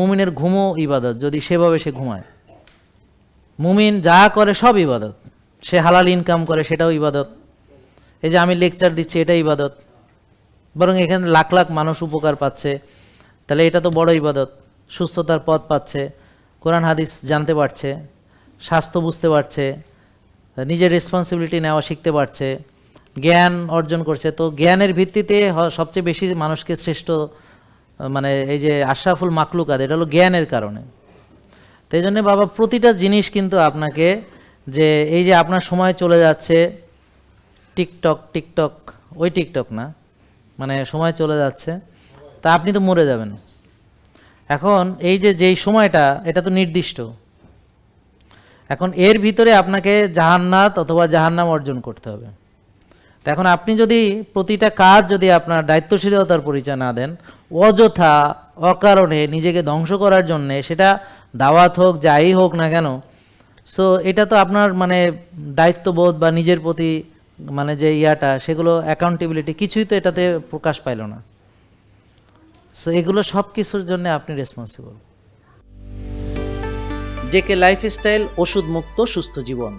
মুমিনের ঘুমও ইবাদত, যদি সেভাবে সে ঘুমায়। মুমিন যা করে সব ইবাদত। সে হালাল ইনকাম করে, সেটাও ইবাদত। এই যে আমি লেকচার দিচ্ছি এটা ইবাদত। বরং এখানে লাখ লাখ মানুষ উপকার পাচ্ছে। তাহলে এটা তো বড় ইবাদত। সুস্থতার পথ পাচ্ছে। কোরআন, হাদিস জানতে পারছে। স্বাস্থ্য বুঝতে পারছে। নিজের রেসপন্সিবিলিটি নেওয়া শিখতে পারছে। জ্ঞান অর্জন করছে। তো জ্ঞানের ভিত্তিতে সবচেয়ে বেশি মানুষকে শ্রেষ্ঠ মানে এই যে আশরাফুল মাকলুকাত এটা হলো জ্ঞানের কারণে। তো এই জন্য বাবা, প্রতিটা জিনিস কিন্তু আপনাকে যে এই যে আপনার সময় চলে যাচ্ছে, টিকটক টিকটক, ওই টিকটক না মানে সময় চলে যাচ্ছে, তা আপনি তো মরে যাবেন। এখন এই যে যেই সময়টা, এটা তো নির্দিষ্ট। এখন এর ভিতরে আপনাকে জাহান্নাত অথবা জাহান্নাম অর্জন করতে হবে। তো এখন আপনি যদি প্রতিটা কাজ যদি আপনার দায়িত্বশীলতার পরিচয় না দেন অযথা অকারণে নিজেকে ধ্বংস করার জন্যে, সেটা দাওয়াত হোক, যাই হোক না কেন। সো এটা তো আপনার মানে দায়িত্ববোধ বা নিজের প্রতি মানে যে ইয়াটা, সেগুলো অ্যাকাউন্টেবিলিটি কিছুই তো এটাতে প্রকাশ পাইল না। সো এগুলো সব কিছুর জন্য আপনি রেসপন্সিবল জেকে লাইফস্টাইল ওষুধ মুক্ত সুস্থ জীবন।